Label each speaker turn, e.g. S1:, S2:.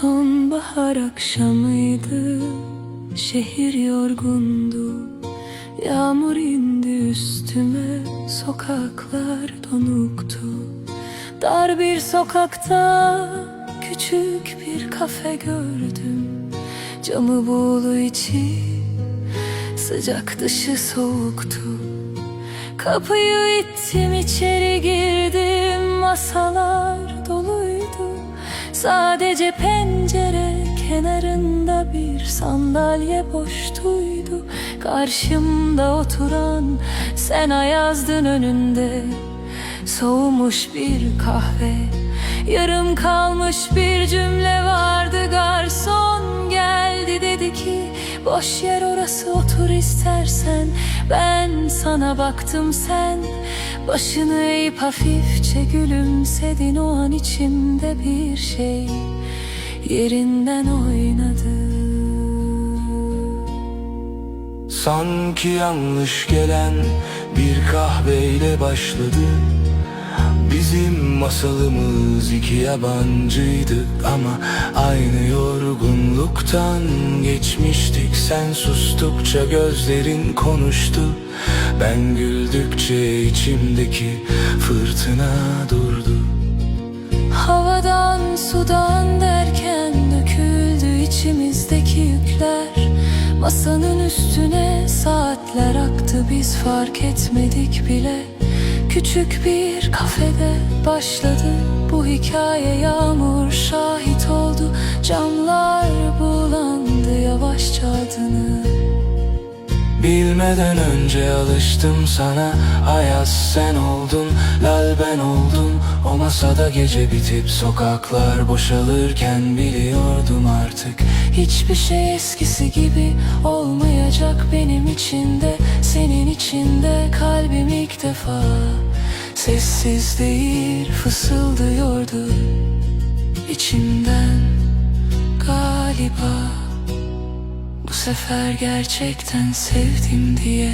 S1: Sonbahar akşamıydı. Şehir yorgundu. Yağmur indi üstüme. Sokaklar donuktu. Dar bir sokakta Küçük bir kafe gördüm. Camı buğulu içi Sıcak dışı soğuktu. Kapıyı ittim içeri girdim. Masalar doluydu. Sadece pencere kenarında bir sandalye boştuydu Karşımda oturan sen ayazdın önünde. Soğumuş bir kahve Yarım kalmış bir cümle vardı. Garson geldi dedi ki Boş yer orası otur istersen. Ben sana baktım sen Başını eğip hafifçe gülümsedin O an içimde bir şey Yerinden oynadı.
S2: Sanki yanlış gelen bir kahveyle başladı. Bizim masalımız iki yabancıydı ama aynı yorgunluktan geçmiştik. Sen sustukça gözlerin konuştu. Ben güldükçe içimdeki fırtına durdu.
S1: Havadan sudan derken Masanın üstüne saatler aktı biz fark etmedik bile. Küçük bir kafede başladı bu hikaye Yağmur şahit oldu. Camlar
S2: Bilmeden önce alıştım sana. Ayaz sen oldun, lal ben oldum. O masada gece bitip sokaklar boşalırken Biliyordum artık.
S1: Hiçbir şey eskisi gibi olmayacak benim içinde. Senin içinde kalbim ilk defa Sessiz değil fısıldıyordu. İçimden Galiba sefer gerçekten sevdim diye